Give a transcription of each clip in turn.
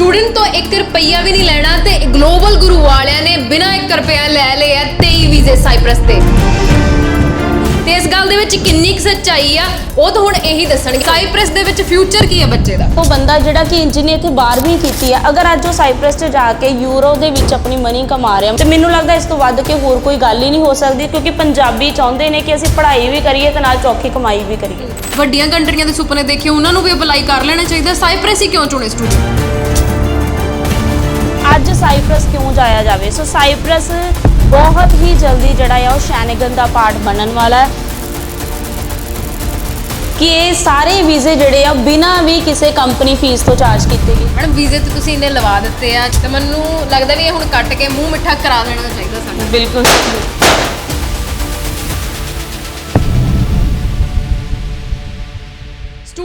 Student ਤੋਂ 1 ਰੁਪਈਆ ਵੀ ਨਹੀਂ ਲੈਣਾ ਤੇ ਗਲੋਬਲ ਗੁਰੂ ਵਾਲਿਆਂ ਨੇ ਬਿਨਾਂ 1 ਰੁਪਿਆ ਲੈ ਲਏ ਆ 23 ਵੀਜ਼ੇ ਸਾਈਪ੍ਰਸ ਤੇ। ਤੇ ਇਸ ਗੱਲ ਦੇ ਵਿੱਚ ਕਿੰਨੀ ਕੁ ਸੱਚਾਈ ਆ ਉਹ ਤਾਂ ਹੁਣ ਇਹੀ ਦੱਸਣਗੇ। ਸਾਈਪ੍ਰਸ ਦੇ ਵਿੱਚ ਫਿਊਚਰ ਕੀ ਹੈ ਬੱਚੇ ਦਾ? ਉਹ ਬੰਦਾ ਜਿਹੜਾ ਕਿ ਇੰਜੀਨੀਅਰ ਇੱਥੇ 12ਵੀਂ ਕੀਤੀ ਹੈ ਅਗਰ ਅੱਜ ਉਹ ਸਾਈਪ੍ਰਸ 'ਚ ਜਾ ਕੇ ਯੂਰੋ ਦੇ ਵਿੱਚ ਆਪਣੀ ਮਨੀ ਕਮਾ ਰਿਹਾ ਤੇ ਮੈਨੂੰ ਲੱਗਦਾ ਇਸ ਤੋਂ ਵੱਧ ਕੇ ਹੋਰ ਕੋਈ ਗੱਲ ਹੀ ਨਹੀਂ ਹੋ ਸਕਦੀ ਕਿਉਂਕਿ ਪੰਜਾਬੀ ਚਾਹੁੰਦੇ ਨੇ ਕਿ ਅਸੀਂ ਪੜ੍ਹਾਈ ਵੀ ਕਰੀਏ ਤੇ ਨਾਲ ਚੌਖੀ ਕਮਾਈ ਵੀ ਕਰੀਏ। ਵੱਡੀਆਂ ਕੰਟਰੀਆਂ ਦੇ ਸੁਪਨੇ ਦੇਖੇ ਉਹਨਾਂ ਨੂੰ ਵੀ ਅਪਲਾਈ ਕਰ ਲੈਣਾ ਚਾਹੀਦਾ। ਸਾਈਪ੍ਰਸ ਹੀ ਕਿਉਂ ਚੁਣੇ ਸਟੂਡੈਂਟ ਅੱਜ ਸਾਈਪ੍ਰਸ ਕਿਉਂ ਜਾਇਆ ਜਾਵੇ? ਸੋ ਸਾਈਪ੍ਰਸ ਬਹੁਤ ਹੀ ਜਲਦੀ ਜਿਹੜਾ ਆ ਉਹ ਸ਼ੈਨਗਨ ਦਾ ਪਾਰਟ ਬਣਨ ਵਾਲਾ ਹੈ। ਕਿ ਇਹ ਸਾਰੇ ਵੀਜ਼ੇ ਜਿਹੜੇ ਆ ਬਿਨਾਂ ਵੀ ਕਿਸੇ ਕੰਪਨੀ ਫੀਸ ਤੋਂ ਚਾਰਜ ਕੀਤੇ ਗਏ। ਮੈਡਮ ਵੀਜ਼ੇ ਤੇ ਤੁਸੀਂ ਇਹਨੇ ਲਵਾ ਦਿੱਤੇ ਆ ਤੇ ਮੈਨੂੰ ਲੱਗਦਾ ਵੀ ਇਹ ਹੁਣ ਕੱਟ ਕੇ ਮੂੰਹ ਮਿੱਠਾ ਕਰਾ ਦੇਣਾ ਚਾਹੀਦਾ ਸਾਨੂੰ ਬਿਲਕੁਲ।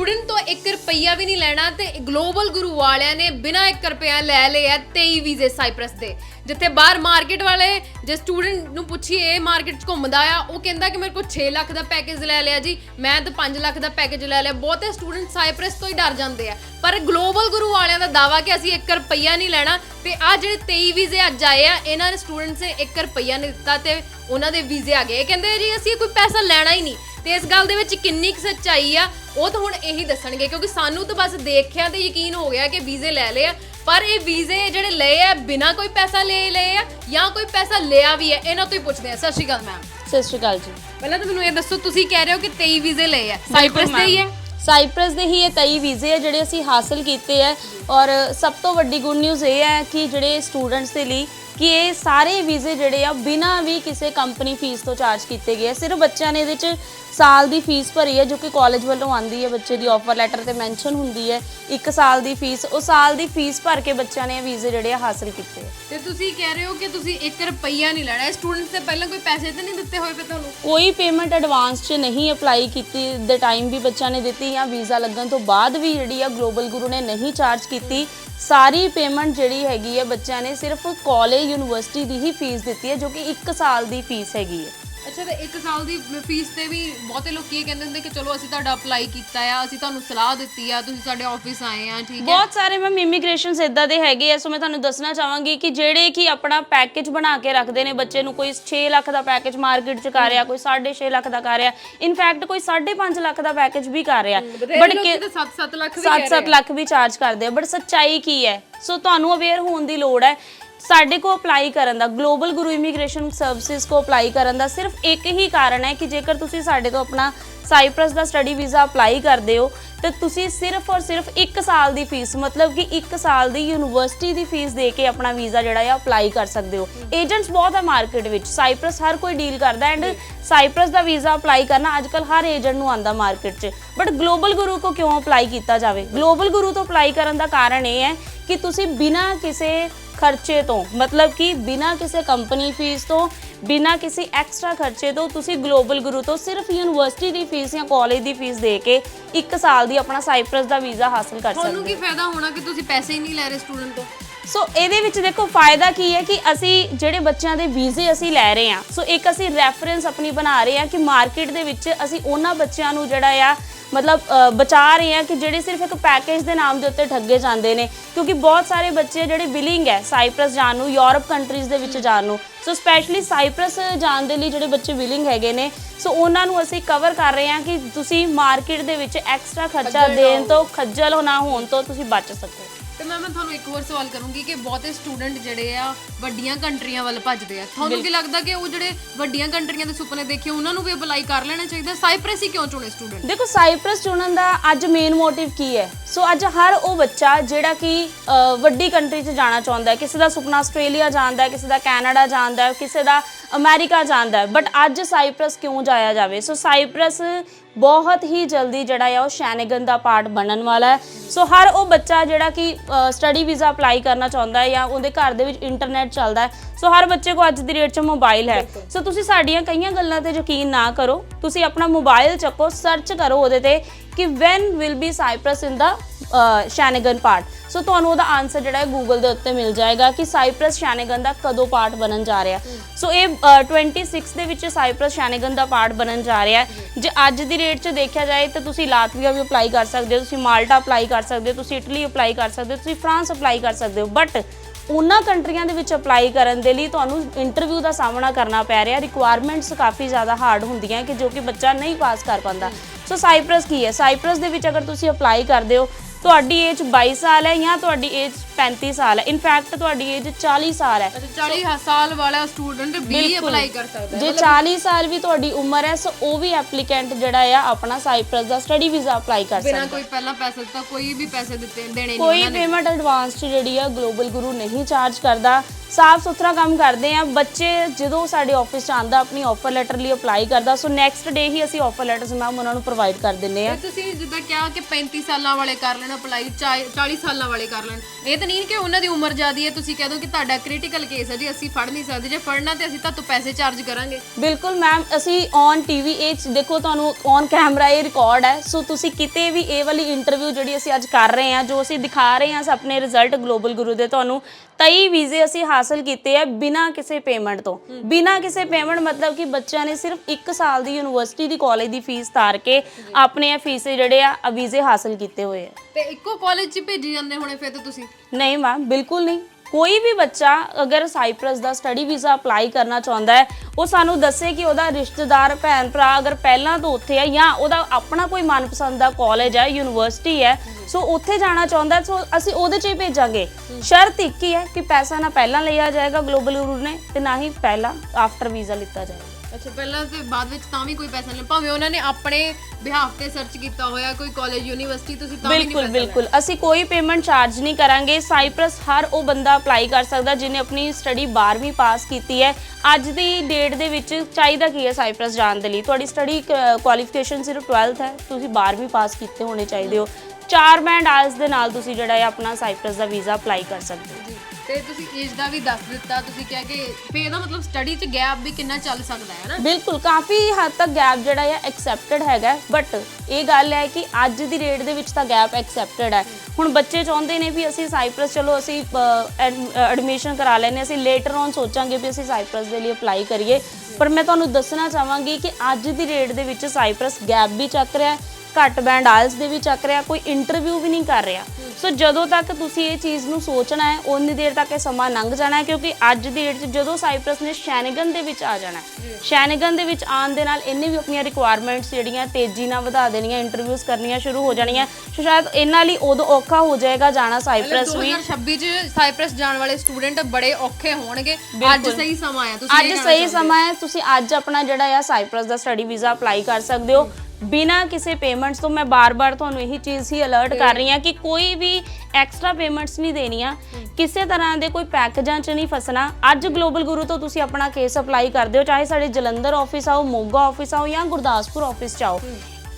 ਸਟੂਡੈਂਟ ਤੋਂ 1 ਰੁਪਈਆ ਵੀ ਨਹੀਂ ਲੈਣਾ ਤੇ ਗਲੋਬਲ ਗੁਰੂ ਵਾਲਿਆਂ ਨੇ ਬਿਨਾਂ 1 ਰੁਪਿਆ ਲੈ ਲਏ ਆ 23 ਵੀਜ਼ੇ ਸਾਈਪ੍ਰਸ ਦੇ। ਜਿੱਥੇ ਬਾਹਰ ਮਾਰਕੀਟ ਵਾਲੇ ਜੇ ਸਟੂਡੈਂਟ ਨੂੰ ਪੁੱਛੀਏ ਮਾਰਕੀਟ 'ਚ ਘੁੰਮਦਾ ਆ, ਉਹ ਕਹਿੰਦਾ ਕਿ ਮੇਰੇ ਕੋਲ 6 ਲੱਖ ਦਾ ਪੈਕੇਜ ਲੈ ਲਿਆ ਜੀ, ਮੈਂ ਤਾਂ 5 ਲੱਖ ਦਾ ਪੈਕੇਜ ਲੈ ਲਿਆ। ਬਹੁਤੇ ਸਟੂਡੈਂਟ ਸਾਈਪ੍ਰਸ ਤੋਂ ਹੀ ਡਰ ਜਾਂਦੇ ਆ। ਪਰ ਗਲੋਬਲ ਗੁਰੂ ਵਾਲਿਆਂ ਦਾ ਦਾਵਾ ਕਿ ਅਸੀਂ 1 ਰੁਪਈਆ ਨਹੀਂ ਲੈਣਾ ਤੇ ਆ ਜਿਹੜੇ 23 ਵੀਜ਼ੇ ਅੱਜ ਆਏ ਆ, ਇਹਨਾਂ ਨੇ ਸਟੂਡੈਂਟਸ ਨੇ 1 ਰੁਪਈਆ ਨਹੀਂ ਦਿੱਤਾ ਤੇ ਉਹਨਾਂ ਦੇ ਵੀਜ਼ੇ ਆ ਗਏ। ਇਹ ਕਹਿੰਦੇ ਜੀ, ਅਸੀਂ ਕੋਈ ਪੈਸਾ ਲੈਣਾ ਹੀ ਨਹੀਂ। ਤੇ ਇਸ ਗੱਲ ਦੇ ਵਿੱਚ ਕਿੰਨੀ ਕੁ ਸੱਚਾਈ ਆ ਉਹ ਤਾਂ ਹੁਣ ਇਹੀ ਦੱਸਣਗੇ ਕਿਉਂਕਿ ਸਾਨੂੰ ਤਾਂ ਬਸ ਦੇਖਿਆ ਤੇ ਯਕੀਨ ਹੋ ਗਿਆ ਕਿ ਵੀਜ਼ੇ ਲੈ ਲਏ ਆ ਪਰ ਇਹ ਵੀਜ਼ੇ ਜਿਹੜੇ ਲਏ ਆ ਬਿਨਾਂ ਕੋਈ ਪੈਸਾ ਲੈ ਲਏ ਆ ਜਾਂ ਕੋਈ ਪੈਸਾ ਲਿਆ ਵੀ ਹੈ ਇਹਨਾਂ ਤੋਂ ਹੀ ਪੁੱਛਦੇ ਆ। ਸਤਿ ਸ਼੍ਰੀ ਅਕਾਲ ਮੈਮ ਸਤਿ ਸ਼੍ਰੀ ਅਕਾਲ ਜੀ। ਪਹਿਲਾਂ ਤਾਂ ਮੈਨੂੰ ਇਹ ਦੱਸੋ ਤੁਸੀਂ ਕਹਿ ਰਹੇ ਹੋ ਕਿ 23 ਵੀਜ਼ੇ ਲਏ ਆ। ਸਾਈਪ੍ਰਸ ਤੇ ਹੀ ਹੈ ਸਾਈਪ੍ਰਸ ਦੇ ਹੀ ਇਹ 23 ਵੀਜ਼ੇ ਆ ਜਿਹੜੇ ਅਸੀਂ ਹਾਸਲ ਕੀਤੇ ਆ। ਔਰ ਸਭ ਤੋਂ ਵੱਡੀ ਗੁੱਡ ਨਿਊਜ਼ ਇਹ ਹੈ ਕਿ ਜਿਹੜੇ ਸਟੂਡੈਂਟਸ ਦੇ ਲਈ ਕਿ ਇਹ ਸਾਰੇ ਵੀਜ਼ੇ ਜਿਹੜੇ ਆ ਬਿਨਾਂ ਵੀ ਕਿਸੇ ਕੰਪਨੀ ਫੀਸ ਤੋਂ ਚਾਰਜ ਕੀਤੇ ਗਏ ਆ। ਸਿਰਫ ਬੱਚਿਆਂ ਨੇ ਇਹਦੇ 'ਚ ਸਾਲ ਦੀ ਫੀਸ ਭਰੀ ਹੈ ਜੋ ਕਿ ਕਾਲਜ ਵੱਲੋਂ ਆਂਦੀ ਹੈ ਬੱਚੇ ਦੀ ਆਫਰ ਲੈਟਰ ਤੇ ਮੈਂਸ਼ਨ ਹੁੰਦੀ ਹੈ ਇੱਕ ਸਾਲ ਦੀ ਫੀਸ ਉਹ ਸਾਲ ਦੀ ਫੀਸ ਭਰ ਕੇ ਬੱਚਿਆਂ ਨੇ ਵੀਜ਼ੇ ਜਿਹੜੇ ਆ ਹਾਸਲ ਕੀਤੇ ਆ। ਤੇ ਤੁਸੀਂ ਕਹਿ ਰਹੇ ਹੋ ਕਿ ਤੁਸੀਂ 1 ਰੁਪਈਆ ਨਹੀਂ ਲੈਣਾ। ਸਟੂਡੈਂਟਸ ਤੇ ਪਹਿਲਾਂ ਕੋਈ ਪੈਸੇ ਤਾਂ ਨਹੀਂ ਦਿੱਤੇ ਹੋਏ ਪਏ ਤੁਹਾਨੂੰ? ਕੋਈ ਪੇਮੈਂਟ ਐਡਵਾਂਸ 'ਚ ਨਹੀਂ ਅਪਲਾਈ ਕੀਤੀ ਦੇ ਟਾਈਮ ਵੀ ਬੱਚਿਆਂ ਨੇ ਦਿੱਤੀ ਜਾਂ ਵੀਜ਼ਾ ਲੱਗਣ ਤੋਂ ਬਾਅਦ ਵੀ ਜਿਹੜੀ ਆ ਗਲੋਬਲ ਗੁਰੂ ਨੇ ਨਹੀਂ ਚਾਰਜ ਕੀਤੀ ਸਾਰੀ ਪੇਮੈਂਟ ਜਿਹੜੀ ਹੈਗੀ ਹੈ ਬੱਚਿਆਂ ਨੇ ਸਿਰਫ ਕਾਲਜ ਯੂਨੀਵਰਸਿਟੀ ਦੀ ਹੀ ਫੀਸ ਦਿੱਤੀ ਹੈ ਜੋ ਕਿ 1 ਸਾਲ ਦੀ ਫੀਸ ਹੈਗੀ ਹੈ। ਅੱਛਾ ਤੇ 1 ਸਾਲ ਦੀ ਫੀਸ ਤੇ ਵੀ ਬਹੁਤੇ ਲੋਕ ਕੀ ਕਹਿੰਦੇ ਹੁੰਦੇ ਕਿ ਚਲੋ ਅਸੀਂ ਤੁਹਾਡਾ ਅਪਲਾਈ ਕੀਤਾ ਆ ਅਸੀਂ ਤੁਹਾਨੂੰ ਸਲਾਹ ਦਿੱਤੀ ਆ ਤੁਸੀਂ ਸਾਡੇ ਆਫਿਸ ਆਏ ਆ ਠੀਕ ਹੈ। ਬਹੁਤ ਸਾਰੇ ਮੈਮ ਇਮੀਗ੍ਰੇਸ਼ਨਸ ਇਦਾਂ ਦੇ ਹੈਗੇ ਆ ਸੋ ਮੈਂ ਤੁਹਾਨੂੰ ਦੱਸਣਾ ਚਾਹਾਂਗੀ ਕਿ ਜਿਹੜੇ ਕਿ ਆਪਣਾ ਪੈਕੇਜ ਬਣਾ ਕੇ ਰੱਖਦੇ ਨੇ ਬੱਚੇ ਨੂੰ ਕੋਈ 6 ਲੱਖ ਦਾ ਪੈਕੇਜ ਮਾਰਕੀਟ 'ਚ ਕਰ ਰਿਹਾ ਕੋਈ 6.5 ਲੱਖ ਦਾ ਕਰ ਰਿਹਾ ਇਨਫੈਕਟ ਕੋਈ 5.5 ਲੱਖ ਦਾ ਪੈਕੇਜ ਵੀ ਕਰ ਰਿਹਾ ਬਟ ਲੋਕੀ ਤਾਂ 7-7 ਲੱਖ ਵੀ ਕਹਿ 7-7 ਲੱਖ ਵੀ ਚਾਰਜ ਕਰਦੇ ਆ ਬਟ ਸੱਚਾਈ ਕੀ ਹੈ? ਸੋ ਤੁਹਾਨੂੰ ਅਵੇਅਰ ਹੋਣ ਦੀ ਲੋੜ ਹੈ ਸਾਡੇ ਕੋ ਅਪਲਾਈ ਕਰਨ ਦਾ ਗਲੋਬਲ ਗੁਰੂ ਇਮੀਗ੍ਰੇਸ਼ਨ ਸਰਵਿਸਿਜ਼ ਕੋ ਅਪਲਾਈ ਕਰਨ ਦਾ ਸਿਰਫ ਇੱਕ ਹੀ ਕਾਰਨ ਹੈ ਕਿ ਜੇਕਰ ਤੁਸੀਂ ਸਾਡੇ ਤੋਂ ਆਪਣਾ ਸਾਈਪ੍ਰਸ ਦਾ ਸਟੱਡੀ ਵੀਜ਼ਾ ਅਪਲਾਈ ਕਰਦੇ ਹੋ, ਤੇ ਤੁਸੀਂ ਸਿਰਫ ਔਰ ਸਿਰਫ 1 ਸਾਲ ਦੀ ਫੀਸ ਮਤਲਬ ਕਿ 1 ਸਾਲ ਦੀ ਯੂਨੀਵਰਸਿਟੀ ਦੀ ਫੀਸ ਦੇ ਕੇ ਆਪਣਾ ਵੀਜ਼ਾ ਜਿਹੜਾ ਹੈ ਅਪਲਾਈ ਕਰ ਸਕਦੇ ਹੋ। ਏਜੰਟਸ ਬਹੁਤ ਆ ਮਾਰਕੀਟ ਵਿੱਚ ਸਾਈਪ੍ਰਸ ਹਰ ਕੋਈ ਡੀਲ ਕਰਦਾ ਐਂਡ ਸਾਈਪ੍ਰਸ ਦਾ ਵੀਜ਼ਾ ਅਪਲਾਈ ਕਰਨਾ ਅੱਜਕੱਲ ਹਰ ਏਜੰਟ ਨੂੰ ਆਂਦਾ ਮਾਰਕੀਟ 'ਚ। ਬਟ ਗਲੋਬਲ ਗੁਰੂ ਕੋ ਕਿਉਂ ਅਪਲਾਈ ਕੀਤਾ ਜਾਵੇ? ਗਲੋਬਲ ਗੁਰੂ ਤੋਂ ਅਪਲਾਈ ਕਰਨ ਦਾ ਕਾਰਨ ਇਹ ਹੈ ਕਿ ਤੁਸੀਂ ਬਿਨਾਂ ਕਿਸੇ ਖਰਚੇ ਤੋਂ। ਮਤਲਬ ਕਿ ਬਿਨਾਂ ਕਿਸੇ ਕੰਪਨੀ ਫੀਸ ਤੋਂ ਬਿਨਾਂ ਕਿਸੇ ਐਕਸਟਰਾ ਖਰਚੇ ਤੋਂ ਤੁਸੀਂ ਗਲੋਬਲ ਗੁਰੂ ਤੋਂ ਸਿਰਫ ਯੂਨੀਵਰਸਿਟੀ ਦੀ ਫੀਸ ਜਾਂ ਕਾਲਜ ਦੀ ਫੀਸ ਦੇ ਕੇ 1 ਸਾਲ ਦੀ ਆਪਣਾ ਸਾਈਪ੍ਰਸ ਦਾ ਵੀਜ਼ਾ ਹਾਸਲ ਕਰ ਸਕਦੇ ਤੁਹਾਨੂੰ ਹੋ। ਕੀ ਫਾਇਦਾ ਹੋਣਾ ਕਿ ਤੁਸੀਂ ਪੈਸੇ ਹੀ ਨਹੀਂ ਲੈ ਰਹੇ ਸਟੂਡੈਂਟ ਤੋਂ? ਸੋ ਇਹਦੇ ਵਿੱਚ ਦੇਖੋ ਫਾਇਦਾ ਕੀ ਹੈ ਕਿ ਅਸੀਂ ਜਿਹੜੇ ਬੱਚਿਆਂ ਦੇ ਵੀਜ਼ੇ ਅਸੀਂ ਲੈ ਰਹੇ ਹਾਂ ਸੋ ਇੱਕ ਅਸੀਂ ਰੈਫਰੈਂਸ ਆਪਣੀ ਬਣਾ ਰਹੇ ਹਾਂ ਕਿ ਮਾਰਕੀਟ ਦੇ ਵਿੱਚ ਅਸੀਂ ਉਹਨਾਂ ਬੱਚਿਆਂ ਨੂੰ ਜਿਹੜਾ ਆ ਮਤਲਬ ਬਚਾ ਰਹੇ ਹਾਂ ਕਿ ਜਿਹੜੇ ਸਿਰਫ ਇੱਕ ਪੈਕੇਜ ਦੇ ਨਾਮ ਦੇ ਉੱਤੇ ਠੱਗੇ ਜਾਂਦੇ ਨੇ ਕਿਉਂਕਿ ਬਹੁਤ ਸਾਰੇ ਬੱਚੇ ਜਿਹੜੇ ਵਿਲਿੰਗ ਹੈ ਸਾਈਪ੍ਰਸ ਜਾਣ ਨੂੰ ਯੂਰਪ ਕੰਟਰੀਜ਼ ਦੇ ਵਿੱਚ ਜਾਣ ਨੂੰ। ਸੋ ਸਪੈਸ਼ਲੀ ਸਾਈਪ੍ਰਸ ਜਾਣ ਦੇ ਲਈ ਜਿਹੜੇ ਬੱਚੇ ਵਿਲਿੰਗ ਹੈਗੇ ਨੇ ਸੋ ਉਹਨਾਂ ਨੂੰ ਅਸੀਂ ਕਵਰ ਕਰ ਰਹੇ ਹਾਂ ਕਿ ਤੁਸੀਂ ਮਾਰਕੀਟ ਦੇ ਵਿੱਚ ਐਕਸਟਰਾ ਖਰਚਾ ਦੇਣ ਤੋਂ ਖੱਜਲ ਹੋਣਾ ਹੋਣ ਤੋਂ ਤੁਸੀਂ ਬਚ ਸਕੋ। ਤੇ ਮੈਂ ਮੈਂ ਤੁਹਾਨੂੰ ਇੱਕ ਹੋਰ ਸਵਾਲ ਕਰੂੰਗੀ ਕਿ ਬਹੁਤੇ ਸਟੂਡੈਂਟ ਜਿਹੜੇ ਆ ਵੱਡੀਆਂ ਕੰਟਰੀਆਂ ਵੱਲ ਭੱਜਦੇ ਆ। ਤੁਹਾਨੂੰ ਕੀ ਲੱਗਦਾ ਕਿ ਉਹ ਜਿਹੜੇ ਵੱਡੀਆਂ ਕੰਟਰੀਆਂ ਦੇ ਸੁਪਨੇ ਦੇਖੇ ਉਹਨਾਂ ਨੂੰ ਵੀ ਅਪਲਾਈ ਕਰ ਲੈਣਾ ਚਾਹੀਦਾ? ਸਾਈਪ੍ਰਸ ਹੀ ਕਿਉਂ ਚੁਣੇ ਸਟੂਡੈਂਟ ਦੇਖੋ ਸਾਈਪ੍ਰਸ ਚੁਣਨ ਦਾ ਅੱਜ ਮੇਨ ਮੋਟਿਵ ਕੀ ਹੈ? ਸੋ ਅੱਜ ਹਰ ਉਹ ਬੱਚਾ ਜਿਹੜਾ ਕਿ ਅ, ਵੱਡੀ ਕੰਟਰੀ 'ਚ ਜਾਣਾ ਚਾਹੁੰਦਾ ਹੈ ਕਿਸੇ ਦਾ ਸੁਪਨਾ ਆਸਟ੍ਰੇਲੀਆ ਜਾਣ ਦਾ ਹੈ ਕਿਸੇ ਦਾ ਕੈਨੇਡਾ ਜਾਣ ਦਾ ਹੈ ਕਿਸੇ ਦਾ ਅਮਰੀਕਾ ਜਾਣ ਦਾ ਹੈ। ਬਟ ਅੱਜ ਸਾਈਪ੍ਰਸ ਕਿਉਂ ਜਾਇਆ ਜਾਵੇ? ਸੋ ਸਾਈਪ੍ਰਸ ਬਹੁਤ ਹੀ ਜਲਦੀ ਜਿਹੜਾ ਹੈ ਉਹ ਸ਼ੈਨਗਨ ਦਾ ਪਾਰਟ ਬਣਨ ਵਾਲਾ ਹੈ। ਸੋ ਹਰ ਉਹ ਬੱਚਾ ਜਿਹੜਾ ਕਿ ਸਟੱਡੀ ਵੀਜ਼ਾ ਅਪਲਾਈ ਕਰਨਾ ਚਾਹੁੰਦਾ ਹੈ ਜਾਂ ਉਹਦੇ ਘਰ ਦੇ ਵਿੱਚ ਇੰਟਰਨੈਟ ਚੱਲਦਾ ਹੈ। ਸੋ ਹਰ ਬੱਚੇ ਕੋ ਅੱਜ ਦੀ ਡੇਟ 'ਚ ਮੋਬਾਈਲ ਹੈ। ਸੋ ਤੁਸੀਂ ਸਾਡੀਆਂ ਕਈਆਂ ਗੱਲਾਂ ਤੇ ਯਕੀਨ ਨਾ ਕਰੋ। ਤੁਸੀਂ ਆਪਣਾ ਮੋਬਾਈਲ ਚੱਕੋ ਸਰਚ ਕਰੋ ਉਹਦੇ ਤੇ। ਕਿ when will be Cyprus in the Schengen part so ਤੁਹਾਨੂੰ ਉਹਦਾ ਆਨਸਰ ਜਿਹੜਾ ਹੈ ਗੂਗਲ ਦੇ ਉੱਤੇ ਮਿਲ ਜਾਏਗਾ ਕਿ ਸਾਈਪ੍ਰਸ ਸ਼ੈਨੇਗਨ ਦਾ ਕਦੋਂ ਪਾਰਟ ਬਣਨ ਜਾ ਰਿਹਾ ਸੋ ਇਹ uh, ਅ, 26 ਦੇ ਵਿੱਚ ਸਾਈਪ੍ਰਸ ਸ਼ੈਨੇਗਨ ਦਾ ਪਾਰਟ ਬਣਨ ਜਾ ਰਿਹਾ ਜੇ ਅੱਜ ਦੀ ਰੇਟ 'ਚ ਦੇਖਿਆ ਜਾਏ ਤਾਂ ਤੁਸੀਂ ਲਾਤਵੀਆ ਵੀ ਅਪਲਾਈ ਕਰ ਸਕਦੇ ਹੋ ਤੁਸੀਂ ਮਾਲਟਾ ਅਪਲਾਈ ਕਰ ਸਕਦੇ ਹੋ ਤੁਸੀਂ ਇਟਲੀ ਅਪਲਾਈ ਕਰ ਸਕਦੇ ਹੋ ਤੁਸੀਂ ਫਰਾਂਸ ਅਪਲਾਈ ਕਰ ਸਕਦੇ ਹੋ। ਬਟ ਉਹਨਾਂ ਕੰਟਰੀਆਂ ਦੇ ਵਿੱਚ ਅਪਲਾਈ ਕਰਨ ਦੇ ਲਈ ਤੁਹਾਨੂੰ ਇੰਟਰਵਿਊ ਦਾ ਸਾਹਮਣਾ ਕਰਨਾ ਪੈ ਰਿਹਾ ਰਿਕੁਆਇਰਮੈਂਟਸ ਕਾਫੀ ਜ਼ਿਆਦਾ ਹਾਰਡ ਹੁੰਦੀਆਂ ਕਿ ਜੋ ਕਿ ਬੱਚਾ ਨਹੀਂ ਪਾਸ ਕਰ ਪਾਉਂਦਾ। ਸੋ ਸਾਈਪ੍ਰਸ ਕੀ ਹੈ? ਸਾਈਪ੍ਰਸ ਦੇ ਵਿੱਚ ਅਗਰ ਤੁਸੀਂ ਅਪਲਾਈ ਕਰਦੇ ਹੋ, ਤੁਹਾਡੀ ਏਜ 22 ਸਾਲ ਹੈ ਜਾਂ ਤੁਹਾਡੀ ਏਜ 35 ਸਾਲ ਹੈ। ਇਨਫੈਕਟ ਤੁਹਾਡੀ ਏਜ 40 ਸਾਲ ਹੈ। ਅੱਛਾ 40 ਸਾਲ ਵਾਲਾ ਸਟੂਡੈਂਟ ਵੀ। ਅਪਲਾਈ ਕਰ ਸਕਦਾ ਹੈ। ਜੇ 40 ਸਾਲ ਵੀ ਤੁਹਾਡੀ ਉਮਰ ਹੈ ਸੋ ਉਹ ਵੀ ਐਪਲੀਕੈਂਟ ਜਿਹੜਾ ਆ ਆਪਣਾ ਸਾਈਪ੍ਰਸ ਦਾ ਸਟੱਡੀ ਵੀਜ਼ਾ ਅਪਲਾਈ ਕਰ ਸਕਦਾ। ਬਿਨਾਂ ਕੋਈ ਪਹਿਲਾਂ ਪੈਸੇ ਦਿੱਤਾ ਕੋਈ ਵੀ ਪੈਸੇ ਦਿੱਤੇ ਦੇਣੇ ਨਹੀਂ ਕੋਈ ਪੇਮੈਂਟ ਐਡਵਾਂਸ ਜਿਹੜੀ ਆ ਗਲੋਬਲ ਗੁਰੂ ਨਹੀਂ ਚਾਰਜ ਕਰਦਾ। ਸਾਫ਼ ਸੁਥਰਾ ਕੰਮ ਕਰਦੇ ਆ। ਬੱਚੇ ਜਦੋਂ ਸਾਡੇ ਆਫਿਸ ਚ ਆਂਦਾ ਆਪਣੀ ਆਫਰ ਲੈਟਰ ਲਈ ਅਪਲਾਈ ਕਰਦਾ। ਸੋ ਨੈਕਸਟ ਡੇ ਹੀ ਅਸੀਂ ਆਫਰ ਲੈਟਰਸ ਮੈਮ ਉਹਨਾਂ ਨੂੰ ਪ੍ਰੋਵਾਈਡ ਕਰ ਦਿੰਨੇ ਆ। ਤੁਸੀਂ ਜਿੱਦਾਂ ਕਿਹਾ ਕਿ 35 ਸਾਲਾਂ ਵਾਲੇ ਕਰ ਲੈਣ ਅਪਲਾਈ 40 ਸਾਲਾਂ ਵਾਲੇ ਕਰ ਲੈਣ। ਇਹ ਤਾਂ ਕਿ ਉਹਨਾਂ ਦੀ ਉਮਰ ਜ਼ਿਆਦੀ ਹੈ, ਤੁਸੀਂ ਕਹਿ ਦੋ ਕਿ ਤੁਹਾਡਾ ਕ੍ਰਿਟੀਕਲ ਕੇਸ ਹੈ ਜੀ, ਅਸੀਂ ਫੜ ਨਹੀਂ ਸਕਦੇ। ਜੇ ਫੜਨਾ ਤੇ ਅਸੀਂ ਤੁਹਾਨੂੰ ਪੈਸੇ ਚਾਰਜ ਕਰਾਂਗੇ। ਬਿਲਕੁਲ ਮੈਮ ਅਸੀਂ ਔਨ ਟੀਵੀ ਇਹ ਦੇਖੋ ਤੁਹਾਨੂੰ ਔਨ ਕੈਮਰਾ ਇਹ ਰਿਕਾਰਡ ਹੈ। ਸੋ ਤੁਸੀਂ ਕਿਤੇ ਵੀ ਇਹ ਵਾਲੀ ਇੰਟਰਵਿਊ ਜਿਹੜੀ ਅਸੀਂ ਅੱਜ ਕਰ ਰਹੇ ਹਾਂ, ਜੋ ਅਸੀਂ ਦਿਖਾ ਰਹੇ ਹਾਂ ਆਪਣੇ ਰਿਜ਼ਲਟ ਗਲੋਬਲ ਗੁਰੂ ਦੇ ਤੁਹਾਨੂੰ ਤਈ ਵੀਜ਼ੇ ਅਸੀਂ ਹਾਸਲ ਕੀਤੇ ਆ ਬਿਨਾਂ ਕਿਸੇ ਪੇਮੈਂਟ ਤੋਂ। ਬਿਨਾਂ ਕਿਸੇ ਪੇਮੈਂਟ ਮਤਲਬ ਕਿ ਬੱਚਿਆਂ ਨੇ ਸਿਰਫ 1 ਸਾਲ ਦੀ ਯੂਨੀਵਰਸਿਟੀ ਦੀ ਕਾਲਜ ਦੀ ਫੀਸ ਤਾਰ ਕੇ ਆਪਣੇ ਇਹ ਫੀਸੇ ਜਿਹੜੇ ਆ ਵੀਜ਼ੇ ਹਾਸਲ ਕੀਤੇ ਹੋਏ ਆ। ਤੇ ਇੱਕੋ ਕਾਲਜ 'ਚ ਭੇਜੀ ਜਾਂਦੇ ਹੋਣੇ ਫਿਰ ਤਾਂ ਤੁਸੀਂ? ਨਹੀਂ ਮੈਮ ਬਿਲਕੁਲ ਨਹੀਂ। ਕੋਈ ਵੀ ਬੱਚਾ ਅਗਰ ਸਾਈਪ੍ਰਸ ਦਾ ਸਟੱਡੀ ਵੀਜ਼ਾ ਅਪਲਾਈ ਕਰਨਾ ਚਾਹੁੰਦਾ ਹੈ, ਉਹ ਸਾਨੂੰ ਦੱਸੇ ਕਿ ਉਹਦਾ ਰਿਸ਼ਤੇਦਾਰ, ਭੈਣ ਭਰਾ ਅਗਰ ਪਹਿਲਾਂ ਤੋਂ ਉੱਥੇ ਹੈ ਜਾਂ ਉਹਦਾ ਆਪਣਾ ਕੋਈ ਮਨਪਸੰਦ ਦਾ ਕਾਲਜ ਹੈ ਯੂਨੀਵਰਸਿਟੀ ਹੈ ਸੋ ਉੱਥੇ ਜਾਣਾ ਚਾਹੁੰਦਾ, ਸੋ ਅਸੀਂ ਉਹਦੇ 'ਚ ਹੀ ਭੇਜਾਂਗੇ। ਸ਼ਰਤ ਇੱਕ ਹੀ ਹੈ ਕਿ ਪੈਸਾ ਨਾ ਪਹਿਲਾਂ ਲਿਆ ਜਾਏਗਾ ਗਲੋਬਲ ਗੁਰੂ ਨੇ, ਤੇ ਨਾ ਹੀ ਪਹਿਲਾਂ ਆਫਟਰ ਵੀਜ਼ਾ ਲਿੱਤਾ ਜਾਏਗਾ। ਅੱਛਾ ਪਹਿਲਾਂ ਤੇ ਬਾਅਦ ਵਿੱਚ ਤਾਂ ਵੀ ਕੋਈ ਪੈਸਾ ਨਹੀਂ ਭਾਵੇਂ ਉਹਨਾਂ ਨੇ ਆਪਣੇ ਬਿਹਾਫ ਤੇ ਸਰਚ ਕੀਤਾ ਹੋਇਆ ਕੋਈ ਕਾਲਜ ਯੂਨੀਵਰਸਿਟੀ ਤੁਸੀਂ ਤਾਂ ਵੀ ਨਹੀਂ ਬਿਲਕੁਲ ਪੈਸਾ ਬਿਲਕੁਲ। ਅਸੀਂ ਕੋਈ ਪੇਮੈਂਟ ਚਾਰਜ ਨਹੀਂ ਕਰਾਂਗੇ। ਸਾਈਪ੍ਰਸ ਹਰ ਉਹ ਬੰਦਾ ਅਪਲਾਈ ਕਰ ਸਕਦਾ ਜਿਹਨੇ ਆਪਣੀ ਸਟੱਡੀ 12ਵੀਂ ਪਾਸ ਕੀਤੀ ਹੈ। ਅੱਜ ਦੀ ਡੇਟ ਦੇ ਵਿੱਚ ਚਾਹੀਦਾ ਕੀ ਹੈ ਸਾਈਪ੍ਰਸ ਜਾਣ ਦੇ ਲਈ? ਤੁਹਾਡੀ ਸਟੱਡੀ ਕੁਆਲੀਫਿਕੇਸ਼ਨ ਸਿਰਫ 12th ਹੈ। ਤੁਸੀਂ 12ਵੀਂ ਪਾਸ ਕੀਤੇ ਹੋਣੇ ਚਾਹੀਦੇ ਹੋ। ਚਾਰ ਬੈਂਡ ਆਇਲਸ ਦੇ ਨਾਲ ਤੁਸੀਂ ਜਿਹੜਾ ਹੈ ਆਪਣਾ ਸਾਈਪ੍ਰਸ ਦਾ ਵੀਜ਼ਾ ਅਪਲਾਈ ਕਰ ਸਕਦੇ ਹੋ। ਤੇ ਤੁਸੀਂ ਏਜ ਦਾ ਵੀ ਦੱਸ ਦਿੱਤਾ, ਤੁਸੀਂ ਕਿਹਾ ਕਿ ਫੇਰ ਇਹਦਾ ਮਤਲਬ ਸਟੱਡੀ 'ਚ ਗੈਪ ਵੀ ਕਿੰਨਾ ਚੱਲ ਸਕਦਾ ਹੈ ਨਾ? ਬਿਲਕੁਲ, ਕਾਫੀ ਹੱਦ ਤੱਕ ਗੈਪ ਜਿਹੜਾ ਹੈ ਐਕਸੈਪਟਡ ਹੈਗਾ ਬਟ ਇਹ ਗੱਲ ਹੈ ਕਿ ਅੱਜ ਦੀ ਰੇਟ ਦੇ ਵਿੱਚ ਤਾਂ ਗੈਪ ਐਕਸੈਪਟਡ ਹੈ। ਹੁਣ ਬੱਚੇ ਚਾਹੁੰਦੇ ਨੇ ਵੀ ਅਸੀਂ ਸਾਈਪ੍ਰਸ ਚਲੋ ਅਸੀਂ ਐਡਮਿਸ਼ਨ ਕਰਾ ਲੈਨੇ ਅਸੀਂ ਲੇਟਰ ਔਨ ਸੋਚਾਂਗੇ ਵੀ ਅਸੀਂ ਸਾਈਪ੍ਰਸ ਦੇ ਲਈ ਅਪਲਾਈ ਕਰੀਏ। ਪਰ ਮੈਂ ਤੁਹਾਨੂੰ ਦੱਸਣਾ ਚਾਹਾਂਗੀ ਕਿ ਅੱਜ ਦੀ ਰੇਟ ਦੇ ਵਿੱਚ ਸਾਈਪ੍ਰਸ ਗੈਪ ਵੀ ਚੱਕ ਰਿਹਾ, ਘੱਟ ਬੈਂਡ ਆਇਲਸ ਦੇ ਵੀ ਚੱਕ ਰਿਹਾ, ਕੋਈ ਇੰਟਰਵਿਊ ਵੀ ਨਹੀਂ ਕਰ ਰਿਹਾ। ਸੋ ਜਦੋਂ ਤੱਕ ਤੁਸੀਂ ਇਹ ਚੀਜ਼ ਨੂੰ ਸੋਚਣਾ ਹੈ ਉਨੀ ਦੇਰ ਤੱਕ ਇਹ ਸਮਾਂ ਲੰਘ ਜਾਣਾ ਹੈ ਕਿਉਂਕਿ ਅੱਜ ਦੀ ਡੇਟ 'ਚ ਜਦੋਂ ਸਾਈਪ੍ਰਸ ਨੇ ਸ਼ੈਨਗਨ ਦੇ ਵਿੱਚ ਆ ਜਾਣਾ ਹੈ। ਸ਼ੈਨਗਨ ਦੇ ਵਿੱਚ ਆਉਣ ਦੇ ਨਾਲ ਇਹਨੇ ਵੀ ਆਪਣੀਆਂ ਰਿਕੁਆਇਰਮੈਂਟਸ ਜਿਹੜੀਆਂ ਤੇਜ਼ੀ ਨਾਲ ਵਧਾ ਦੇਣੀਆਂ ਇੰਟਰਵਿਊਜ਼ ਕਰਨੀਆਂ ਸ਼ੁਰੂ ਹੋ ਜਾਣੀਆਂ ਸੋ ਸ਼ਾਇਦ ਇਹਨਾਂ ਲਈ ਉਦੋਂ ਔਖਾ ਹੋ ਜਾਏਗਾ ਜਾਣਾ ਸਾਈਪ੍ਰਸ ਵੀ। 2026 'ਚ ਸਾਈਪ੍ਰਸ ਜਾਣ ਵਾਲੇ ਸਟੂਡੈਂਟ ਬੜੇ ਔਖੇ ਹੋਣਗੇ। ਅੱਜ ਸਹੀ ਸਮਾਂ ਆਇਆ ਤੁਸੀਂ ਅੱਜ ਸਹੀ ਹੋ। ਸਮਾਂ ਹੈ? ਤੁਸੀਂ ਅੱਜ ਆਪਣਾ ਜਿਹੜਾ ਆ ਸਾਈਪ੍ਰਸ ਦਾ ਸਟੱਡੀ ਵੀਜ਼ਾ ਅਪਲਾਈ ਕਰ ਸਕਦੇ ਹੋ। ਬਿਨਾਂ ਕਿਸੇ ਪੇਮੈਂਟਸ ਤੋਂ ਮੈਂ ਬਾਰ-ਬਾਰ ਤੁਹਾਨੂੰ ਇਹੀ ਚੀਜ਼ ਹੀ ਅਲਰਟ ਕਰ ਰਹੀ ਹਾਂ ਕਿ ਕੋਈ ਵੀ ਐਕਸਟਰਾ ਪੇਮੈਂਟਸ ਨਹੀਂ ਦੇਣੀਆਂ। ਕਿਸੇ ਤਰ੍ਹਾਂ ਦੇ ਕੋਈ ਪੈਕੇਜਾਂ 'ਚ ਨਹੀਂ ਫਸਣਾ। ਅੱਜ ਗਲੋਬਲ ਗੁਰੂ ਤੋਂ ਤੁਸੀਂ ਆਪਣਾ ਕੇਸ ਅਪਲਾਈ ਕਰਦੇ ਹੋ ਚਾਹੇ ਸਾਡੇ ਜਲੰਧਰ ਆਫਿਸ ਆਓ ਮੋਗਾ ਆਫਿਸ ਆਓ ਜਾਂ ਗੁਰਦਾਸਪੁਰ ਆਫਿਸ 'ਚ ਆਓ।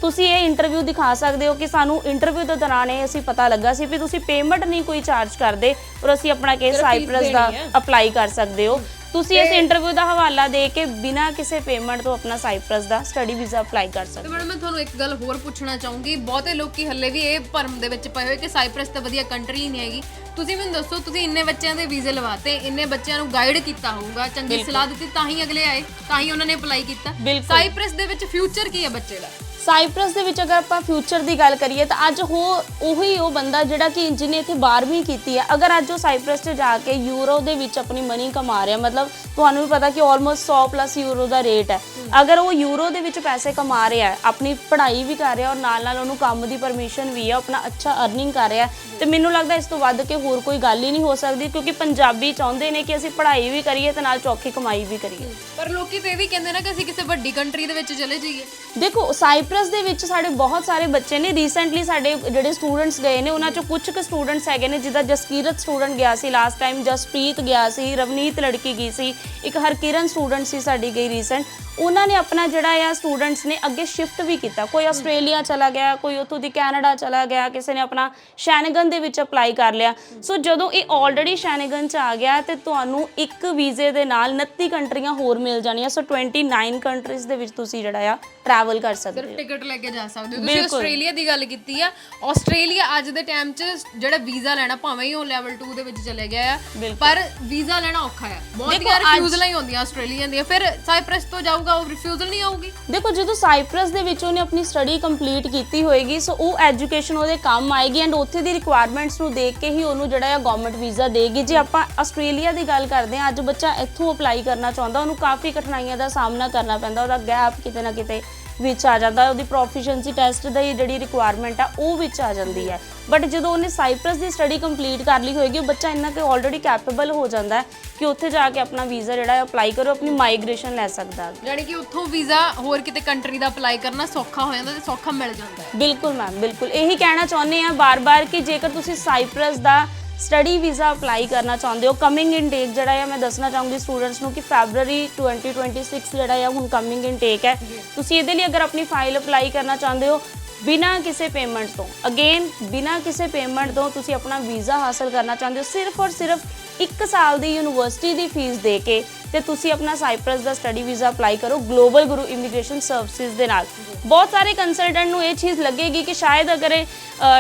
ਤੁਸੀਂ ਇਹ ਇੰਟਰਵਿਊ ਦਿਖਾ ਸਕਦੇ ਹੋ ਕਿ ਸਾਨੂੰ ਇੰਟਰਵਿਊ ਦੇ ਦੌਰਾਨ ਇਹ ਅਸੀਂ ਪਤਾ ਲੱਗਾ ਸੀ ਵੀ ਤੁਸੀਂ ਪੇਮੈਂਟ ਨਹੀਂ ਕੋਈ ਚਾਰਜ ਕਰਦੇ ਔਰ ਅਸੀਂ ਆਪਣਾ ਕੇਸ ਸਾਈਪ੍ਰਸ ਦਾ। ਅਪਲਾਈ ਕਰ ਸਕਦੇ ਹੋ। ਤੁਸੀਂ ਇਸ ਇੰਟਰਵਿਊ ਦਾ ਹਵਾਲਾ ਦੇ ਕੇ ਬਿਨਾਂ ਕਿਸੇ ਪੇਮੈਂਟ ਤੋਂ ਆਪਣਾ ਸਾਈਪ੍ਰਸ ਦਾ ਸਟੱਡੀ ਵੀਜ਼ਾ ਅਪਲਾਈ ਕਰ ਤੇ ਸਕਦੇ ਮੈਡਮ ਮੈਂ ਤੁਹਾਨੂੰ ਇੱਕ ਗੱਲ ਹੋਰ ਪੁੱਛਣਾ ਚਾਹੂੰਗੀ। ਬਹੁਤੇ ਲੋਕੀ ਹੱਲੇ ਵੀ ਇਹ ਭਰਮ ਦੇ ਵਿੱਚ ਪਏ ਹੋਏ ਕਿ ਸਾਈਪ੍ਰਸ ਤਾਂ ਵਧੀਆ ਕੰਟਰੀ ਹੀ ਨਹੀਂ ਹੈਗੀ। ਤੁਸੀਂ ਮੈਨੂੰ ਦੱਸੋ ਤੁਸੀਂ ਇੰਨੇ ਬੱਚਿਆਂ ਦੇ ਵੀਜ਼ੇ ਲਵਾਤੇ ਇੰਨੇ ਬੱਚਿਆਂ ਨੂੰ ਗਾਈਡ ਕੀਤਾ ਹੋਊਗਾ ਚੰਗੀ ਸਲਾਹ ਦਿੱਤੀ ਤਾਂ ਹੀ ਅਗਲੇ ਆਏ ਤਾਂ ਹੀ ਉਹਨਾਂ ਨੇ ਅਪਲਾਈ ਕੀਤਾ। ਬਿਲਕੁਲ। ਸਾਈਪ੍ਰਸ ਦੇ ਵਿੱਚ ਫਿਊਚਰ ਕੀ ਹੈ ਬੱਚੇ ਦਾ? ਸਾਈਪ੍ਰਸ ਦੇ ਵਿੱਚ ਅਗਰ ਆਪਾਂ ਫਿਊਚਰ ਦੀ ਗੱਲ ਕਰੀਏ ਤਾਂ ਅੱਜ ਉਹ ਉਹੀ ਉਹ ਬੰਦਾ ਜਿਹੜਾ ਕਿ ਜਿਹਨੇ ਇੱਥੇ 12ਵੀਂ ਕੀਤੀ ਹੈ। ਅਗਰ ਅੱਜ ਉਹ ਸਾਈਪ੍ਰਸ 'ਚ ਜਾ ਕੇ ਯੂਰੋ ਦੇ ਵਿੱਚ ਆਪਣੀ ਮਨੀ ਕਮਾ ਰਿਹਾ ਮਤਲਬ ਤੁਹਾਨੂੰ ਵੀ ਪਤਾ ਕਿ ਆਲਮੋਸਟ 100 ਪਲੱਸ ਯੂਰੋ ਦਾ ਰੇਟ ਹੈ। ਅਗਰ ਉਹ ਯੂਰੋ ਦੇ ਵਿੱਚ ਪੈਸੇ ਕਮਾ ਰਿਹਾ ਹੈ ਆਪਣੀ ਪੜ੍ਹਾਈ ਵੀ ਕਰ ਰਿਹਾ ਔਰ ਨਾਲ ਨਾਲ ਉਹਨੂੰ ਕੰਮ ਦੀ ਪਰਮਿਸ਼ਨ ਵੀ ਹੈ ਆਪਣਾ ਅੱਛਾ ਅਰਨਿੰਗ ਕਰ ਰਿਹਾ ਹੈ, ਤੇ ਮੈਨੂੰ ਲੱਗਦਾ ਇਸ ਤੋਂ ਵੱਧ ਕੇ ਹੋਰ ਕੋਈ ਗੱਲ ਹੀ ਨਹੀਂ ਹੋ ਸਕਦੀ ਕਿਉਂਕਿ ਪੰਜਾਬੀ ਚਾਹੁੰਦੇ ਨੇ ਕਿ ਅਸੀਂ ਪੜ੍ਹਾਈ ਵੀ ਕਰੀਏ ਤੇ ਨਾਲ ਚੌਖੀ ਕਮਾਈ ਵੀ ਕਰੀਏ। ਪਰ ਲੋਕੀ ਤੇ ਇਹ ਵੀ ਕਹਿੰਦੇ ਨਾ ਕਿ ਅਸੀਂ ਕਿਸੇ ਵੱਡੀ ਕੰਟਰੀ ਦੇ ਵਿੱਚ ਚਲੇ ਜਾਈਏ। ਦੇਖੋ ਸਾਈਪ੍ਰਸ ਦੇ ਵਿੱਚ ਸਾਡੇ ਬਹੁਤ ਸਾਰੇ ਬੱਚੇ ਨੇ। ਰੀਸੈਂਟਲੀ ਸਾਡੇ ਜਿਹੜੇ ਸਟੂਡੈਂਟਸ ਗਏ ਨੇ, ਉਹਨਾਂ ਚੋਂ ਕੁਝ ਕੁ ਸਟੂਡੈਂਟਸ ਹੈਗੇ ਨੇ, ਜਿੱਦਾਂ ਜਸਕੀਰਤ ਸਟੂਡੈਂਟ ਗਿਆ ਸੀ ਲਾਸਟ ਟਾਈਮ ਜਸਪ੍ਰੀਤ ਗਿਆ ਸੀ, ਰਵਨੀਤ ਲੜਕੀ ਗਈ ਸੀ। ਇੱਕ ਹਰਕਿਰਨ ਸਟੂਡੈਂਟ ਸੀ ਸਾਡੀ ਗਈ ਰੀਸੈਂਟ ਉਹਨਾਂ ਨੇ ਆਪਣਾ ਜਿਹੜਾ ਆ ਸਟੂਡੈਂਟਸ ਨੇ ਅੱਗੇ ਸ਼ਿਫਟ ਵੀ ਕੀਤਾ। ਕੋਈ ਆਸਟ੍ਰੇਲੀਆ ਚਲਾ ਗਿਆ ਕੋਈ ਉੱਥੋਂ ਦੀ ਕੈਨੇਡਾ ਚਲਾ ਗਿਆ ਕਿਸੇ ਨੇ ਆਪਣਾ ਸ਼ੈਨਗਨ ਦੇ ਵਿੱਚ ਅਪਲਾਈ ਕਰ ਲਿਆ। ਸੋ ਜਦੋਂ ਇਹ ਆਲਰੇਡੀ ਸ਼ੈਨਗਨ ਚ ਆ ਗਿਆ ਤੇ ਤੁਹਾਨੂੰ ਇੱਕ ਵੀਜ਼ੇ ਦੇ ਨਾਲ 29 ਕੰਟਰੀਆਂ ਹੋਰ ਮਿਲ ਜਾਣੀਆਂ। ਸੋ 29 ਕੰਟਰੀਜ਼ ਦੇ ਵਿੱਚ ਤੁਸੀਂ ਜਿਹੜਾ ਆ ਟਰੈਵਲ ਕਰ ਸਕਦੇ ਸਿਰਫ ਹੋ। ਟਿਕਟ ਲੈ ਕੇ ਜਾ ਸਕਦੇ ਹੋ। ਤੁਸੀਂ। ਆਸਟ੍ਰੇਲੀਆ ਦੀ ਗੱਲ ਕੀਤੀ ਆ। ਆਸਟ੍ਰੇਲੀਆ ਅੱਜ ਦੇ ਟਾਈਮ 'ਚ ਜਿਹੜਾ ਵੀਜ਼ਾ ਲੈਣਾ ਭਾਵੇਂ ਹੀ ਉਹ ਲੈਵਲ 2 ਦੇ ਵਿੱਚ ਚਲੇ ਗਿਆ ਆ। ਪਰ ਵੀਜ਼ਾ ਲੈਣਾ ਔਖਾ ਹੈ ਬਹੁਤ ਯਾਰ ਰਿਫਿਊਜ਼ਲਾਂ ਹੀ ਹੁੰਦੀਆਂ ਆਸਟ੍ਰੇਲੀਆ ਦੀਆਂ। ਫਿਰ ਸਾਈਪ੍ਰਸ ਤੋਂ ਜਾਊਗਾ ਉਹ ਰਿਫਿਊਜ਼ਲ ਨਹੀਂ ਆਊਗੀ? ਦੇਖੋ, ਜਦੋਂ ਸਾਈਪ੍ਰਸ ਦੇ ਵਿੱਚ ਉਹਨੇ ਆਪਣੀ ਸਟੱਡੀ ਕੰਪਲੀਟ ਕੀਤੀ ਹੋਏਗੀ ਸੋ ਉਹ ਐਜੂਕੇਸ਼ਨ ਉਹਦੇ ਕੰਮ ਆਏਗੀ ਐਂਡ ਉੱਥੇ ਦੀ ਰਿਕੁਆਇਰਮੈਂਟਸ ਨੂੰ ਦੇਖ ਕੇ ਹੀ ਉਹਨੂੰ ਜਿਹੜਾ ਹੈ ਗਵਰਨਮੈਂਟ ਵੀਜ਼ਾ ਦੇਗੀ। ਜੇ ਆਪਾਂ ਆਸਟ੍ਰੇਲੀਆ ਦੀ ਗੱਲ ਕਰਦੇ ਹਾਂ, ਅੱਜ ਬੱਚਾ ਇੱਥੋਂ ਅਪਲਾਈ ਕਰਨਾ ਚਾਹੁੰਦਾ, ਉਹਨੂੰ ਕਾਫੀ ਕਠਿਨਾਈਆਂ ਦਾ ਸਾਹਮਣਾ ਕਰਨਾ ਪੈਂਦਾ, ਉਹਦਾ ਗੈਪ ਕਿਤੇ ਨਾ ਕਿਤੇ ਵਿੱਚ ਆ ਜਾਂਦਾ ਉਹਦੀ ਪ੍ਰੋਫੀਸ਼ੀਐਂਸੀ ਟੈਸਟ ਦੀ ਜਿਹੜੀ ਰਿਕੁਆਇਰਮੈਂਟ ਆ ਉਹ ਵਿੱਚ ਆ ਜਾਂਦੀ ਹੈ। ਬਟ ਜਦੋਂ ਉਹਨੇ ਸਾਈਪ੍ਰਸ ਦੀ ਸਟੱਡੀ ਕੰਪਲੀਟ ਕਰ ਲਈ ਹੋਏਗੀ ਬੱਚਾ ਇੰਨਾ ਕਿ ਆਲਰੇਡੀ ਕੈਪੇਬਲ ਹੋ ਜਾਂਦਾ ਹੈ ਕਿ ਉੱਥੇ ਜਾ ਕੇ ਆਪਣਾ ਵੀਜ਼ਾ ਜਿਹੜਾ ਹੈ ਅਪਲਾਈ ਕਰੋ ਆਪਣੀ ਮਾਈਗ੍ਰੇਸ਼ਨ ਲੈ ਸਕਦਾ ਹੈ। ਯਾਨੀ ਕਿ ਉੱਥੋਂ ਵੀਜ਼ਾ ਹੋਰ ਕਿਤੇ ਕੰਟਰੀ ਦਾ ਅਪਲਾਈ ਕਰਨਾ ਸੌਖਾ ਹੋ ਜਾਂਦਾ ਤੇ ਸੌਖਾ ਮਿਲ ਜਾਂਦਾ ਹੈ। ਬਿਲਕੁਲ ਮੈਮ ਬਿਲਕੁਲ। ਇਹੀ ਕਹਿਣਾ ਚਾਹੁੰਦੇ ਆ ਬਾਰ-ਬਾਰ ਕਿ ਜੇਕਰ ਤੁਸੀਂ ਸਾਈਪ੍ਰਸ ਦਾ ਸਟੱਡੀ ਵੀਜ਼ਾ ਅਪਲਾਈ ਕਰਨਾ ਚਾਹੁੰਦੇ ਹੋ? ਕਮਿੰਗ ਇਨਟੇਕ ਜਿਹੜਾ ਆ ਮੈਂ ਦੱਸਣਾ ਚਾਹੂੰਗੀ ਸਟੂਡੈਂਟਸ ਨੂੰ ਕਿ ਫੈਬਰੂਅਰੀ 2026 ਜਿਹੜਾ ਆ ਹੁਣ ਕਮਿੰਗ ਇਨਟੇਕ ਹੈ। ਤੁਸੀਂ ਇਹਦੇ ਲਈ ਅਗਰ ਆਪਣੀ ਫਾਈਲ ਅਪਲਾਈ ਕਰਨਾ ਚਾਹੁੰਦੇ ਹੋ ਬਿਨਾਂ ਕਿਸੇ ਪੇਮੈਂਟ ਤੋਂ। ਅਗੇਨ ਬਿਨਾਂ ਕਿਸੇ ਪੇਮੈਂਟ ਤੋਂ ਤੁਸੀਂ ਆਪਣਾ ਵੀਜ਼ਾ ਹਾਸਲ ਕਰਨਾ ਚਾਹੁੰਦੇ ਹੋ, ਸਿਰਫ ਔਰ ਸਿਰਫ 1 ਸਾਲ ਦੀ ਯੂਨੀਵਰਸਿਟੀ ਦੀ ਫੀਸ ਦੇ ਕੇ ਤੇ ਤੁਸੀਂ ਆਪਣਾ ਸਾਈਪ੍ਰਸ ਦਾ ਸਟੱਡੀ ਵੀਜ਼ਾ ਅਪਲਾਈ ਕਰੋ ਗਲੋਬਲ ਗੁਰੂ ਇਮੀਗ੍ਰੇਸ਼ਨ ਸਰਵਿਸਿਜ਼ ਦੇ ਨਾਲ। ਬਹੁਤ ਸਾਰੇ ਕੰਸਲਟੈਂਟ ਨੂੰ ਇਹ ਚੀਜ਼ ਲੱਗੇਗੀ ਕਿ ਸ਼ਾਇਦ ਅਗਰ ਇਹ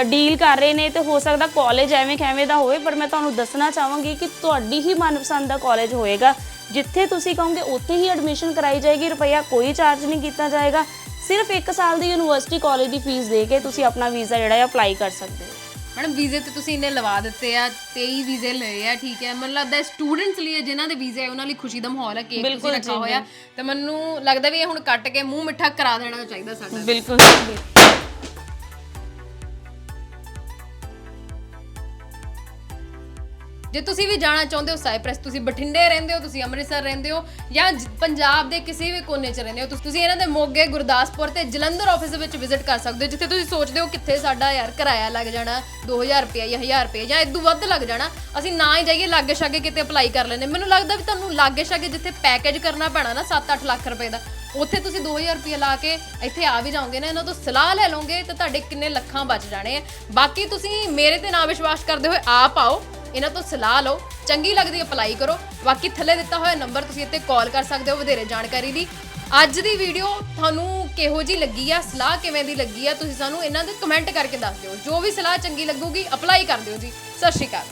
ਡੀਲ ਕਰ ਰਹੇ ਨੇ ਤੇ ਹੋ ਸਕਦਾ ਕਾਲਜ ਐਵੇਂ ਖੈਵੇਂ ਦਾ ਹੋਵੇ, ਪਰ ਮੈਂ ਤੁਹਾਨੂੰ ਦੱਸਣਾ ਚਾਹਾਂਗੀ ਕਿ ਤੁਹਾਡੀ ਹੀ ਮਨਪਸੰਦ ਦਾ ਕਾਲਜ ਹੋਏਗਾ। ਜਿੱਥੇ ਤੁਸੀਂ ਕਹੋਗੇ ਉੱਥੇ ਹੀ ਐਡਮਿਸ਼ਨ ਕਰਾਈ ਜਾਏਗੀ, ਰੁਪਈਆ ਕੋਈ ਚਾਰਜ ਨਹੀਂ ਕੀਤਾ ਜਾਏਗਾ। ਸਿਰਫ 1 ਸਾਲ ਦੀ ਯੂਨੀਵਰਸਿਟੀ ਕਾਲਜ ਦੀ ਫੀਸ ਦੇ ਕੇ ਤੁਸੀਂ ਆਪਣਾ ਵੀਜ਼ਾ ਜਿਹੜਾ ਹੈ ਅਪਲਾਈ ਕਰ ਸਕਦੇ ਹੋ। ਮੈਡਮ ਵੀਜ਼ੇ ਤੇ ਤੁਸੀਂ ਇੰਨੇ ਲਵਾ ਦਿੱਤੇ ਆ 23 ਵੀਜ਼ੇ ਲਏ ਆ ਠੀਕ ਹੈ। ਮੈਨੂੰ ਲੱਗਦਾ ਸਟੂਡੈਂਟਸ ਲਈ ਜਿਨ੍ਹਾਂ ਦੇ ਵੀਜ਼ੇ ਆ ਉਹਨਾਂ ਲਈ ਖੁਸ਼ੀ ਦਾ ਮਾਹੌਲ ਹੈ ਕੇਕ ਤੁਸੀਂ ਬਿਲਕੁਲ ਰੱਖਾ ਜੀ, ਹੋਇਆ। ਤੇ ਮੈਨੂੰ ਲੱਗਦਾ ਵੀ ਇਹ ਹੁਣ ਕੱਟ ਕੇ ਮੂੰਹ ਮਿੱਠਾ ਕਰਾ ਦੇਣਾ ਚਾਹੀਦਾ ਸਾਡਾ। ਬਿਲਕੁਲ। ਜੇ ਤੁਸੀਂ ਵੀ ਜਾਣਾ ਚਾਹੁੰਦੇ ਹੋ, ਸਾਈਪ੍ਰਸ, ਤੁਸੀਂ ਬਠਿੰਡੇ ਰਹਿੰਦੇ ਹੋ, ਤੁਸੀਂ ਅੰਮ੍ਰਿਤਸਰ ਰਹਿੰਦੇ ਹੋ ਜਾਂ ਜ- ਪੰਜਾਬ ਦੇ ਕਿਸੇ ਵੀ ਕੋਨੇ 'ਚ ਰਹਿੰਦੇ ਹੋ, ਤੁਸੀਂ- ਤੁਸੀਂ ਇਹਨਾਂ ਦੇ ਮੋਗੇ, ਗੁਰਦਾਸਪੁਰ ਤੇ ਜਲੰਧਰ ਆਫਿਸ ਦੇ ਵਿੱਚ ਵਿਜ਼ਿਟ ਕਰ ਸਕਦੇ ਹੋ, ਜਿੱਥੇ ਤੁਸੀਂ ਸੋਚਦੇ ਹੋ ਕਿੱਥੇ ਸਾਡਾ ਯਾਰ ਕਿਰਾਇਆ ਲੱਗ ਜਾਣਾ 2000 ਰੁਪਏ ਜਾਂ 1000 ਰੁਪਏ ਜਾਂ ਇਦੋਂ ਵੱਧ ਲੱਗ ਜਾਣਾ, ਅਸੀਂ ਨਾ ਹੀ ਜਾਈਏ ਲਾਗੇ ਛਾਗੇ ਕਿਤੇ ਅਪਲਾਈ ਕਰ ਲੈਂਦੇ ਮੈਨੂੰ ਲੱਗਦਾ ਵੀ ਤੁਹਾਨੂੰ ਲਾਗੇ ਛਾਗੇ ਜਿੱਥੇ ਪੈਕੇਜ ਕਰਨਾ ਪੈਣਾ ਨਾ 7-8 ਲੱਖ ਰੁਪਏ ਦਾ, ਉੱਥੇ ਤੁਸੀਂ 2000 ਰੁਪਏ ਲਾ ਕੇ ਇੱਥੇ ਆ ਵੀ ਜਾਓਗੇ ਨਾ, ਇਹਨਾਂ ਤੋਂ ਸਲਾਹ ਲੈ ਲਓਗੇ ਤੇ ਤੁਹਾਡੇ ਕਿੰਨੇ ਲੱਖਾਂ ਬਚ ਜਾਣੇ ਆ। ਬਾਕੀ ਤੁਸੀਂ ਮੇਰੇ ਤੇ ਨਾ ਵਿਸ਼ਵਾਸ ਕਰਦੇ ਹੋਏ ਆਪ ਆਓ ਇਹਨਾਂ ਤੋਂ ਸਲਾਹ ਲਓ, ਚੰਗੀ ਲੱਗਦੀ ਅਪਲਾਈ ਕਰੋ। ਬਾਕੀ ਥੱਲੇ ਦਿੱਤਾ ਹੋਇਆ ਨੰਬਰ ਤੁਸੀਂ ਇੱਥੇ ਕਾਲ ਕਰ ਸਕਦੇ ਹੋ ਵਧੇਰੇ ਜਾਣਕਾਰੀ ਲਈ। ਅੱਜ ਦੀ ਵੀਡੀਓ ਤੁਹਾਨੂੰ ਕਿਹੋ ਜੀ ਲੱਗੀ ਆ, ਸਲਾਹ ਕਿਵੇਂ ਦੀ ਲੱਗੀ ਆ, ਤੁਸੀਂ ਸਾਨੂੰ ਇਹਨਾਂ ਦੇ ਕਮੈਂਟ ਕਰਕੇ ਦੱਸ ਦਿਓ। ਜੋ ਵੀ ਸਲਾਹ ਚੰਗੀ ਲੱਗੂਗੀ, ਅਪਲਾਈ ਕਰ ਦਿਓ ਜੀ। ਸਤਿ ਸ਼੍ਰੀ ਅਕਾਲ।